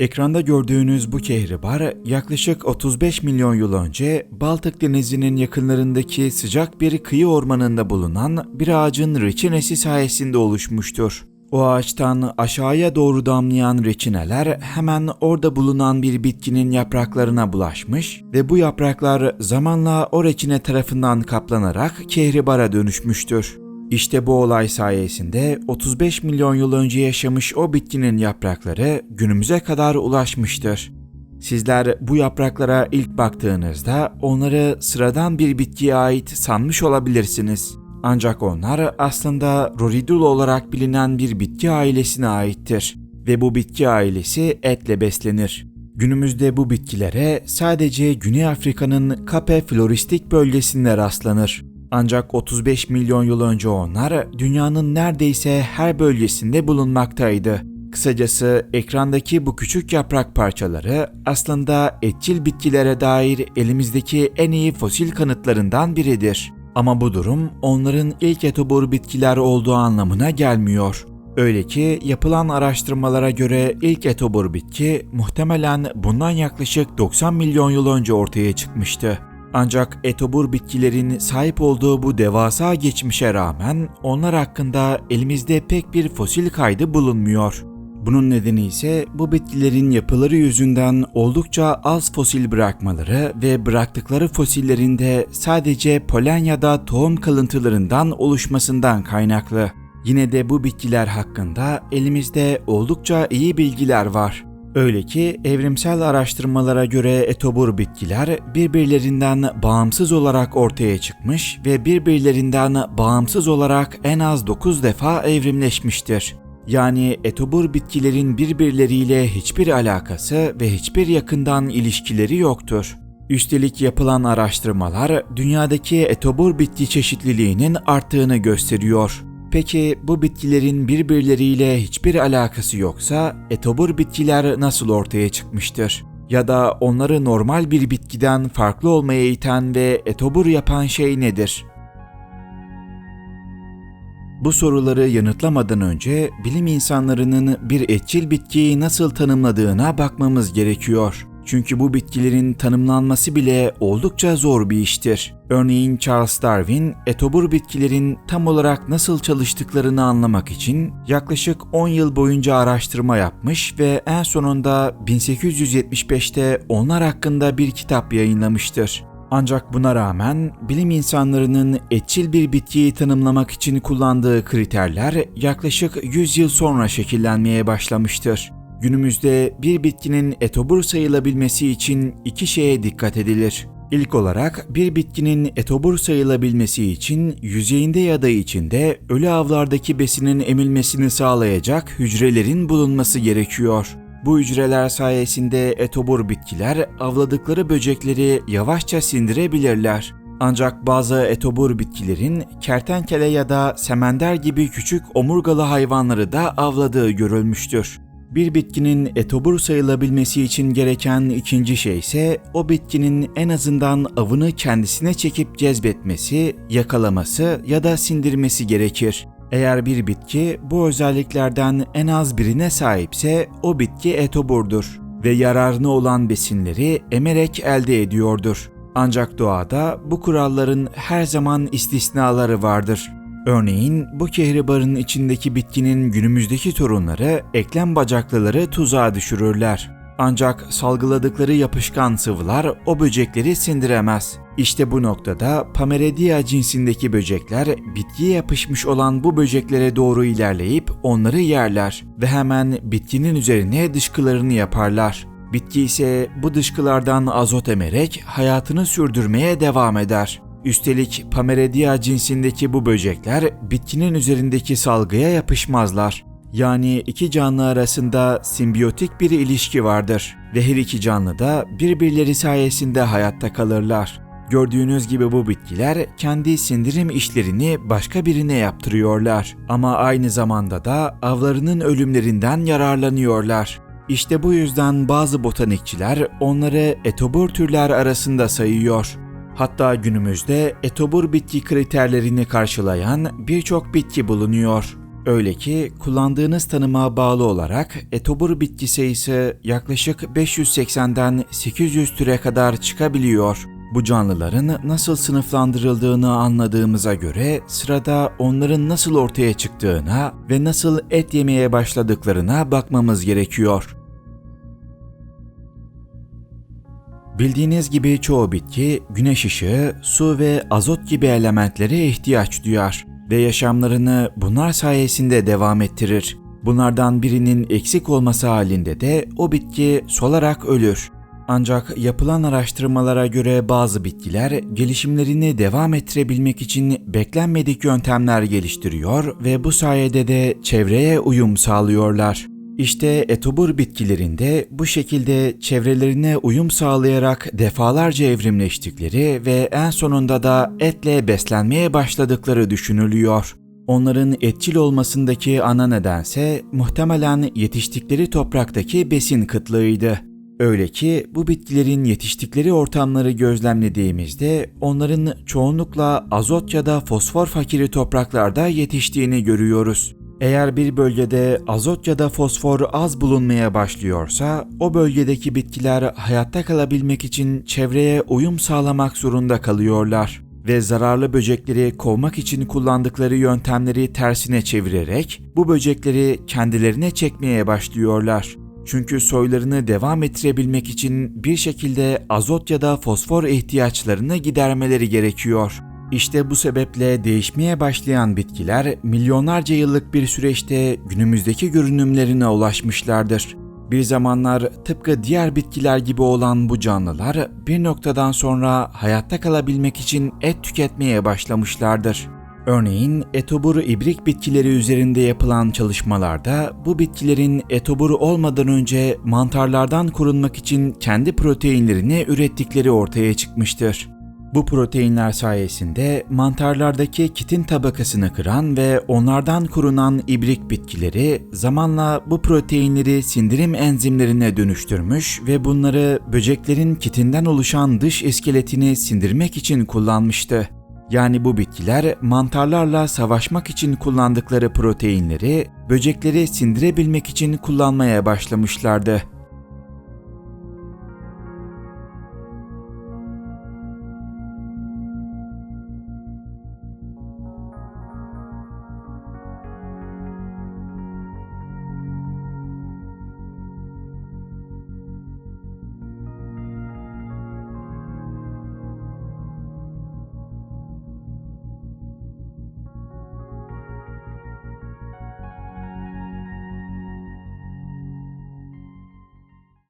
Ekranda gördüğünüz bu kehribar yaklaşık 35 milyon yıl önce Baltık Denizi'nin yakınlarındaki sıcak bir kıyı ormanında bulunan bir ağacın reçinesi sayesinde oluşmuştur. O ağaçtan aşağıya doğru damlayan reçineler hemen orada bulunan bir bitkinin yapraklarına bulaşmış ve bu yapraklar zamanla o reçine tarafından kaplanarak kehribara dönüşmüştür. İşte bu olay sayesinde 35 milyon yıl önce yaşamış o bitkinin yaprakları günümüze kadar ulaşmıştır. Sizler bu yapraklara ilk baktığınızda onları sıradan bir bitkiye ait sanmış olabilirsiniz. Ancak onlar aslında Roridul olarak bilinen bir bitki ailesine aittir ve bu bitki ailesi etle beslenir. Günümüzde bu bitkilere sadece Güney Afrika'nın Cape Floristik bölgesinde rastlanır. Ancak 35 milyon yıl önce onlar dünyanın neredeyse her bölgesinde bulunmaktaydı. Kısacası ekrandaki bu küçük yaprak parçaları aslında etçil bitkilere dair elimizdeki en iyi fosil kanıtlarından biridir. Ama bu durum onların ilk etobur bitkiler olduğu anlamına gelmiyor. Öyle ki yapılan araştırmalara göre ilk etobur bitki muhtemelen bundan yaklaşık 90 milyon yıl önce ortaya çıkmıştı. Ancak etobur bitkilerin sahip olduğu bu devasa geçmişe rağmen onlar hakkında elimizde pek bir fosil kaydı bulunmuyor. Bunun nedeni ise bu bitkilerin yapıları yüzünden oldukça az fosil bırakmaları ve bıraktıkları fosillerin de sadece polen ya da tohum kalıntılarından oluşmasından kaynaklı. Yine de bu bitkiler hakkında elimizde oldukça iyi bilgiler var. Öyle ki evrimsel araştırmalara göre etobur bitkiler birbirlerinden bağımsız olarak ortaya çıkmış ve birbirlerinden bağımsız olarak en az 9 defa evrimleşmiştir. Yani etobur bitkilerin birbirleriyle hiçbir alakası ve hiçbir yakından ilişkileri yoktur. Üstelik yapılan araştırmalar dünyadaki etobur bitki çeşitliliğinin arttığını gösteriyor. Peki bu bitkilerin birbirleriyle hiçbir alakası yoksa etobur bitkiler nasıl ortaya çıkmıştır? Ya da onları normal bir bitkiden farklı olmaya iten ve etobur yapan şey nedir? Bu soruları yanıtlamadan önce bilim insanlarının bir etçil bitkiyi nasıl tanımladığına bakmamız gerekiyor. Çünkü bu bitkilerin tanımlanması bile oldukça zor bir iştir. Örneğin Charles Darwin, etobur bitkilerin tam olarak nasıl çalıştıklarını anlamak için yaklaşık 10 yıl boyunca araştırma yapmış ve en sonunda 1875'te onlar hakkında bir kitap yayınlamıştır. Ancak buna rağmen bilim insanlarının etçil bir bitkiyi tanımlamak için kullandığı kriterler yaklaşık 100 yıl sonra şekillenmeye başlamıştır. Günümüzde bir bitkinin etobur sayılabilmesi için iki şeye dikkat edilir. İlk olarak bir bitkinin etobur sayılabilmesi için yüzeyinde ya da içinde ölü avlardaki besinin emilmesini sağlayacak hücrelerin bulunması gerekiyor. Bu hücreler sayesinde etobur bitkiler avladıkları böcekleri yavaşça sindirebilirler. Ancak bazı etobur bitkilerin kertenkele ya da semender gibi küçük omurgalı hayvanları da avladığı görülmüştür. Bir bitkinin etobur sayılabilmesi için gereken ikinci şey ise o bitkinin en azından avını kendisine çekip cezbetmesi, yakalaması ya da sindirmesi gerekir. Eğer bir bitki bu özelliklerden en az birine sahipse o bitki etoburdur ve yararına olan besinleri emerek elde ediyordur. Ancak doğada bu kuralların her zaman istisnaları vardır. Örneğin bu kehribarın içindeki bitkinin günümüzdeki torunları eklem bacaklıları tuzağa düşürürler. Ancak salgıladıkları yapışkan sıvılar o böcekleri sindiremez. İşte bu noktada Pameredia cinsindeki böcekler bitkiye yapışmış olan bu böceklere doğru ilerleyip onları yerler ve hemen bitkinin üzerine dışkılarını yaparlar. Bitki ise bu dışkılardan azot emerek hayatını sürdürmeye devam eder. Üstelik Pameredia cinsindeki bu böcekler bitkinin üzerindeki salgıya yapışmazlar. Yani iki canlı arasında simbiyotik bir ilişki vardır ve her iki canlı da birbirleri sayesinde hayatta kalırlar. Gördüğünüz gibi bu bitkiler kendi sindirim işlerini başka birine yaptırıyorlar ama aynı zamanda da avlarının ölümlerinden yararlanıyorlar. İşte bu yüzden bazı botanikçiler onları etobur türler arasında sayıyor. Hatta günümüzde etobur bitki kriterlerini karşılayan birçok bitki bulunuyor. Öyle ki kullandığınız tanıma bağlı olarak etobur bitki sayısı yaklaşık 580'den 800 türe kadar çıkabiliyor. Bu canlıların nasıl sınıflandırıldığını anladığımıza göre sırada onların nasıl ortaya çıktığına ve nasıl et yemeye başladıklarına bakmamız gerekiyor. Bildiğiniz gibi çoğu bitki güneş ışığı, su ve azot gibi elementlere ihtiyaç duyar ve yaşamlarını bunlar sayesinde devam ettirir. Bunlardan birinin eksik olması halinde de o bitki solarak ölür. Ancak yapılan araştırmalara göre bazı bitkiler gelişimlerini devam ettirebilmek için beklenmedik yöntemler geliştiriyor ve bu sayede de çevreye uyum sağlıyorlar. İşte etobur bitkilerinde bu şekilde çevrelerine uyum sağlayarak defalarca evrimleştikleri ve en sonunda da etle beslenmeye başladıkları düşünülüyor. Onların etçil olmasındaki ana nedense muhtemelen yetiştikleri topraktaki besin kıtlığıydı. Öyle ki bu bitkilerin yetiştikleri ortamları gözlemlediğimizde onların çoğunlukla azot ya da fosfor fakiri topraklarda yetiştiğini görüyoruz. Eğer bir bölgede azot ya da fosfor az bulunmaya başlıyorsa, o bölgedeki bitkiler hayatta kalabilmek için çevreye uyum sağlamak zorunda kalıyorlar ve zararlı böcekleri kovmak için kullandıkları yöntemleri tersine çevirerek bu böcekleri kendilerine çekmeye başlıyorlar. Çünkü soylarını devam ettirebilmek için bir şekilde azot ya da fosfor ihtiyaçlarını gidermeleri gerekiyor. İşte bu sebeple değişmeye başlayan bitkiler milyonlarca yıllık bir süreçte günümüzdeki görünümlerine ulaşmışlardır. Bir zamanlar tıpkı diğer bitkiler gibi olan bu canlılar bir noktadan sonra hayatta kalabilmek için et tüketmeye başlamışlardır. Örneğin etobur ibrik bitkileri üzerinde yapılan çalışmalarda bu bitkilerin etobur olmadan önce mantarlardan korunmak için kendi proteinlerini ürettikleri ortaya çıkmıştır. Bu proteinler sayesinde mantarlardaki kitin tabakasını kıran ve onlardan korunan ibrik bitkileri zamanla bu proteinleri sindirim enzimlerine dönüştürmüş ve bunları böceklerin kitinden oluşan dış iskeletini sindirmek için kullanmıştı. Yani bu bitkiler mantarlarla savaşmak için kullandıkları proteinleri böcekleri sindirebilmek için kullanmaya başlamışlardı.